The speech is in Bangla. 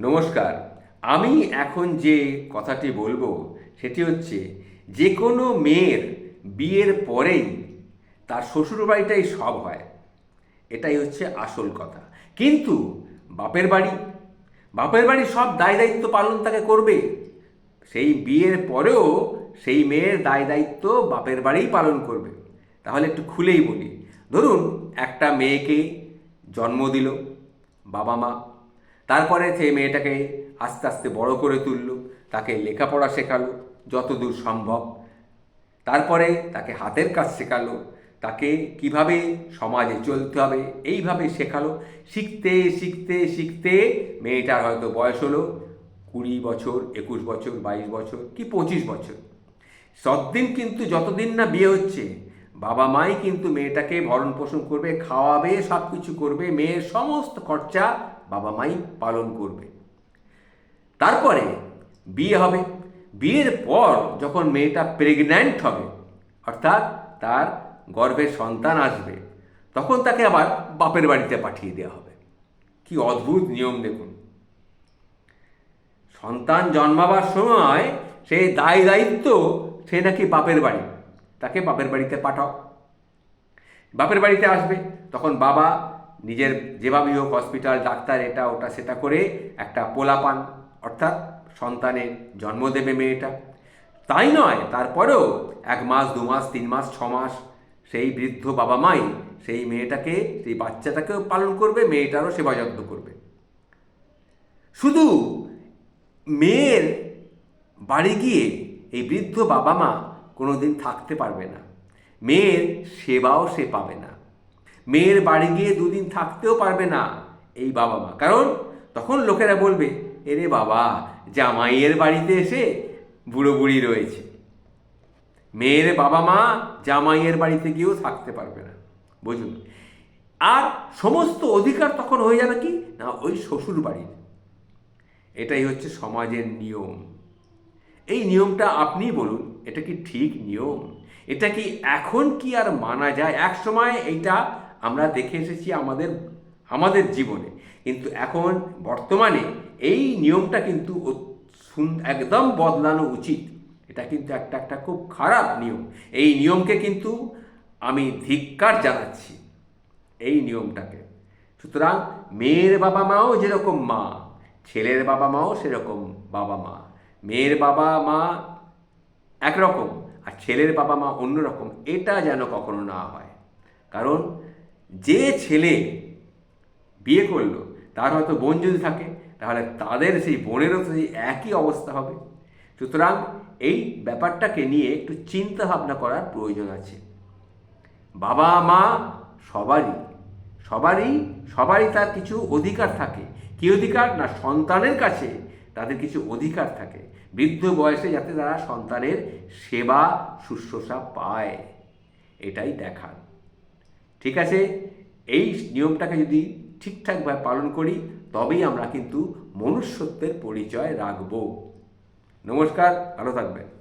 নমস্কার। আমি এখন যে কথাটি বলব, সেটি হচ্ছে, যে কোনো মেয়ের বিয়ের পরেই তার শ্বশুরবাড়িটাই সব হয়। এটাই হচ্ছে আসল কথা। কিন্তু বাপের বাড়ি বাপের বাড়ি সব দায় দায়িত্ব পালন তাকে করবে। সেই বিয়ের পরেও সেই মেয়ের দায় দায়িত্ব বাপের বাড়িই পালন করবে। তাহলে একটু খুলেই বলি। ধরুন, একটা মেয়েকে জন্ম দিল, বাবা মা তারপরে সেই মেয়েটাকে আস্তে আস্তে বড় করে তুললো, তাকে লেখাপড়া শেখালো, যতদূর সম্ভব। তারপরে তাকে হাতের কাজ শেখালো, তাকে কীভাবে সমাজে চলতে হবে এইভাবে শেখালো। শিখতে শিখতে শিখতে মেয়েটার হয়তো বয়স হলো কুড়ি বছর, একুশ বছর, বাইশ বছর কি পঁচিশ বছর। সদ্দিন কিন্তু যতদিন না বিয়ে হচ্ছে, বাবা মাই কিন্তু মেয়েটাকে ভরণ পোষণ করবে, খাওয়াবে সব কিছু করবে, মেয়ের সমস্ত খরচা বাবা মাই পালন করবে। তারপরে বিয়ে হবে। বিয়ের পর যখন মেয়েটা প্রেগন্যান্ট হবে, অর্থাৎ তার গর্ভে সন্তান আসবে, তখন তাকে আবার বাপের বাড়িতে পাঠিয়ে দেওয়া হবে। কি অদ্ভুত নিয়ম দেখুন। সন্তান জন্মাবার সময় সেই দায় দায়িত্ব সে নাকি বাপের বাড়ি, তাকে বাপের বাড়িতে পাঠাও। বাপের বাড়িতে আসবে, তখন বাবা নিজের যেভাবেই হোক হসপিটাল ডাক্তার, এটা, ওটা, সেটা করে একটা পোলা পান অর্থাৎ সন্তানের জন্ম দেবে মেয়েটা। তাই নয়, তারপরেও এক মাস, দু মাস, তিন মাস, ছ মাস সেই বৃদ্ধ বাবা মাই সেই মেয়েটাকে, সেই বাচ্চাটাকেও পালন করবে, মেয়েটারও সেবা যত্ন করবে। শুধু মেয়ের বাড়ি গিয়ে এই বৃদ্ধ বাবা মা কোনো দিন থাকতে পারবে না। মেয়ের সেবাও সে পাবে না। মেয়ের বাড়ি গিয়ে দুদিন থাকতেও পারবে না এই বাবা মা। কারণ তখন লোকেরা বলবে, এরে বাবা, জামাইয়ের বাড়িতে এসে বুড়ো বুড়ি রয়েছে। মেয়ের বাবা মা জামাইয়ের বাড়িতে গিয়েও থাকতে পারবে না। বুঝুন। আর সমস্ত অধিকার তখন হয়ে যাবে কি? না, ওই শ্বশুর বাড়ির এটাই হচ্ছে সমাজের নিয়ম। এই নিয়মটা আপনি বলুন, এটা কি ঠিক নিয়ম? এটা কি এখন কি আর মানা যায়? এক সময় এইটা আমরা দেখে এসেছি আমাদের আমাদের জীবনে। কিন্তু এখন বর্তমানে এই নিয়মটা কিন্তু একদম বদলানো উচিত। এটা কিন্তু একটা একটা খুব খারাপ নিয়ম। এই নিয়মকে কিন্তু আমি ধিক্কার জানাচ্ছি, এই নিয়মটাকে। সুতরাং মেয়ের বাবা মাও যেরকম মা, ছেলের বাবা মাও সেরকম বাবা মা। মেয়ের বাবা মা একরকম আর ছেলের বাবা মা অন্যরকম। এটা যেন কখনো না হয়। কারণ যে ছেলে বিয়ে করল, তার হয়তো বোন যদি থাকে, তাহলে তাদের সেই বোনেরও তো সেই একই অবস্থা হবে। সুতরাং এই ব্যাপারটাকে নিয়ে একটু চিন্তা ভাবনা করার প্রয়োজন আছে। বাবা, মা, সবারই সবারই সবারই তার কিছু অধিকার থাকে। কি অধিকার? না সন্তানের কাছে তাদের কিছু অধিকার থাকে। বৃদ্ধ বয়সে যাতে তারা সন্তানের সেবা, শুশ্রূষা পায়, এটাই দেখার। ঠিক আছে? এই নিয়মটাকে যদি ঠিকঠাকভাবে পালন করি, তবেই আমরা কিন্তু মনুষ্যত্বের পরিচয় রাখব। নমস্কার, ভালো থাকবেন।